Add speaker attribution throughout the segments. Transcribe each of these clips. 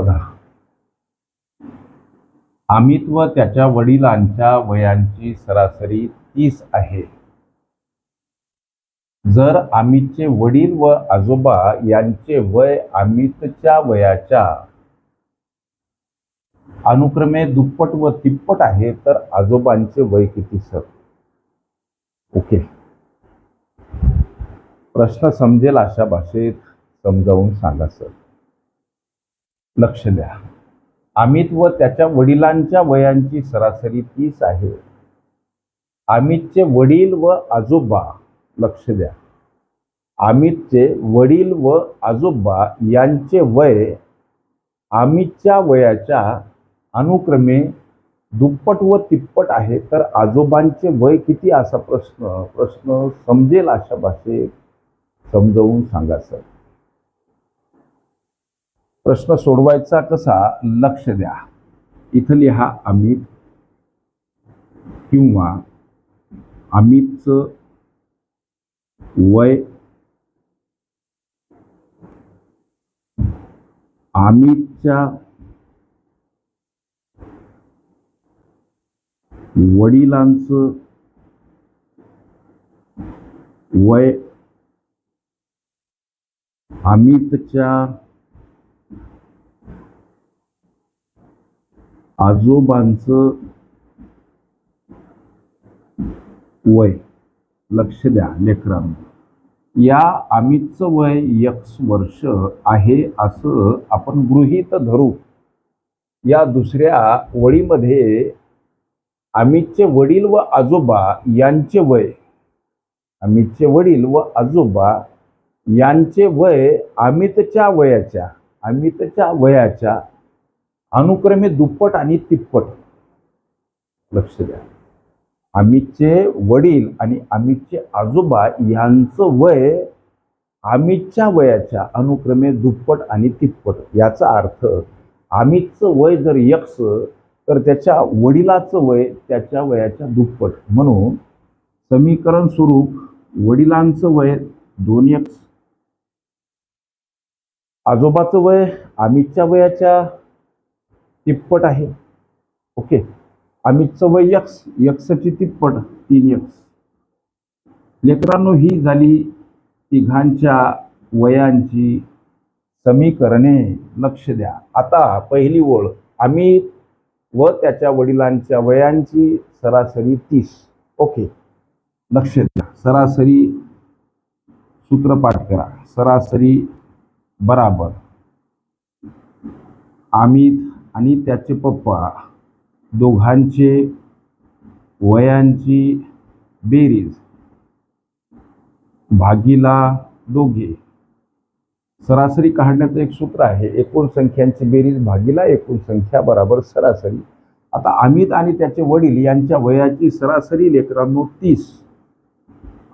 Speaker 1: बघा. अमित व त्याच्या वडिलांच्या वयांची सरासरी तीस आहे. जर अमितचे वडील व आजोबा यांचे वय अमितच्या वयाच्या अनुक्रमे दुप्पट व तिप्पट आहे तर आजोबांचे वय किती सर? ओके. प्रश्न समजेल अशा भाषेत समजावून सांगा सर. लक्ष द्या. अमित व त्याच्या वडिलांच्या वयांची सरासरी तीस आहे. अमितचे वडील व आजोबा लक्ष द्या. अमितचे वडील व आजोबा यांचे वय अमितच्या वयाच्या अनुक्रमे दुप्पट व तिप्पट आहे. तर आजोबांचे वय किती असा प्रश्न प्रश्न समजेल अशा भाषेत समजावून सांगा सर. प्रश्न सोडवायचा कसा लक्ष द्या. इथं लिहा अमित किंवा अमितचं वय. अमितच्या वडिलांचं वय. अमितच्या आजोबांचं वय लक्ष द्या लेकरांना. या अमितचं वय यक्स वर्ष आहे असं आपण गृहीत धरू. या दुसऱ्या वळीमध्ये अमितचे वडील व आजोबा यांचे वय अमितचे वडील व आजोबा यांचे वय अमितच्या वयाच्या अमितच्या वयाच्या अनुक्रमे दुप्पट आणि तिप्पट. लक्ष द्या. अमितचे वडील आणि अमितचे आजोबा यांचं वय अमितच्या वयाच्या अनुक्रमे दुप्पट आणि तिप्पट. याचा अर्थ अमितचं वय जर यक्स तर त्याच्या वडिलाचं वय त्याच्या वयाच्या दुप्पट. म्हणून समीकरण स्वरूप वडिलांचं वय दोन यक्स. आजोबाचं वय अमितच्या वयाच्या तिप्पट आहे. ओके? अमितचं वय यक्स यक्सची तिप्पट तीन यक्स लेकरांनो ही झाली तिघांच्या वयांची समीकरणे. लक्ष द्या. आता पहिली ओळ अमित व त्याच्या वडिलांच्या वयांची सरासरी तीस. ओके? लक्ष द्या. सरासरी सूत्रपाठ करा. सरासरी बराबर. अमित आणि त्याचे पप्पा दोघांचे वयांची बेरीज. भागीला दोघे. सरासरी काढण्याचं एक सूत्र आहे एकूण संख्यांची बेरीज भागीला एकूण संख्या बराबर सरासरी. आता अमित आणि त्याचे वडील यांच्या वयाची सरासरी लेकरांनो तीस.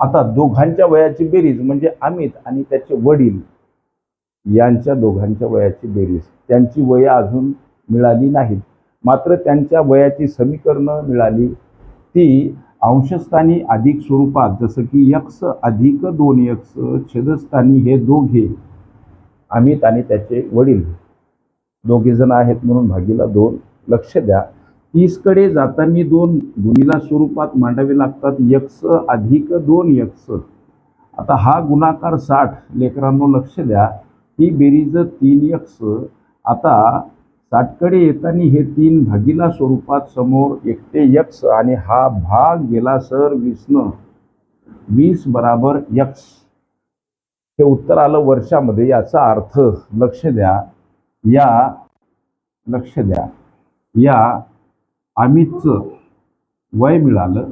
Speaker 1: आता दोघांच्या वयाची बेरीज म्हणजे अमित आणि त्याचे वडील यांच्या दोघांच्या वयाची बेरीज. त्यांची वय अजून मिळाली नाहीत मात्र त्यांच्या वयाची समीकरणं मिळाली. ती अंशस्थानी अधिक स्वरूपात जसं की यक्स अधिक दोन यक्स छेदस्थानी हे दोघे अमित आणि त्याचे वडील. दोघे जण आहेत म्हणून भागीला दोन. लक्ष द्या. तीसकडे जाताना दोन गुणीला स्वरूपात मांडावे लागतात. यक्स अधिक दोन यक्स. आता हा गुणाकार साठ. लेकरांनो लक्ष द्या. ही बेरीज तीन यक्स. आता साठकडे येताना हे तीन भागीला स्वरूपात समोर एकटे यक्स आणि हा भाग गेला सर विष्णू. वीस बराबर यक्स हे उत्तर आलं वर्षामध्ये याचा अर्थ लक्ष द्या. या लक्ष द्या. या अमितचं वय मिळालं.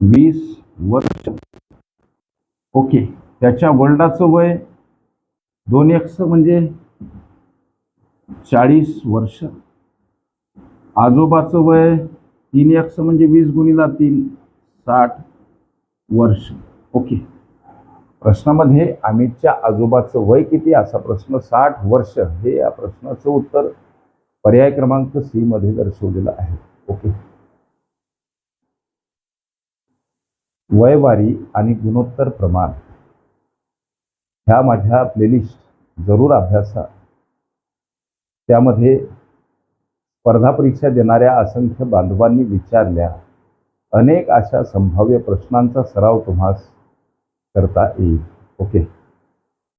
Speaker 1: वीस वर्ष. ओके. त्याच्या वडिलाचं वय दोन एक्स म्हणजे? चाळीस वर्ष. आजोबाचं वय तीन एक्स म्हणजे वीस गुणीला तीन साठ वर्ष. ओके. प्रश्नामध्ये अमितच्या आजोबाचं वय किती? असा प्रश्न साठ वर्ष. हे या प्रश्नाचं उत्तर पर्याय क्रमांक सी मध्ये दर्शवलेलं आहे. ओके. वयवारी आणि गुणोत्तर प्रमाण. ह्या माझ्या प्लेलिस्ट जरूर अभ्यासा. त्यामध्ये स्पर्धा परीक्षा देणाऱ्या असंख्य बांधवांनी विचारल्या अनेक अशा संभाव्य प्रश्नांचा सराव तुम्हास करता येईल. ओके.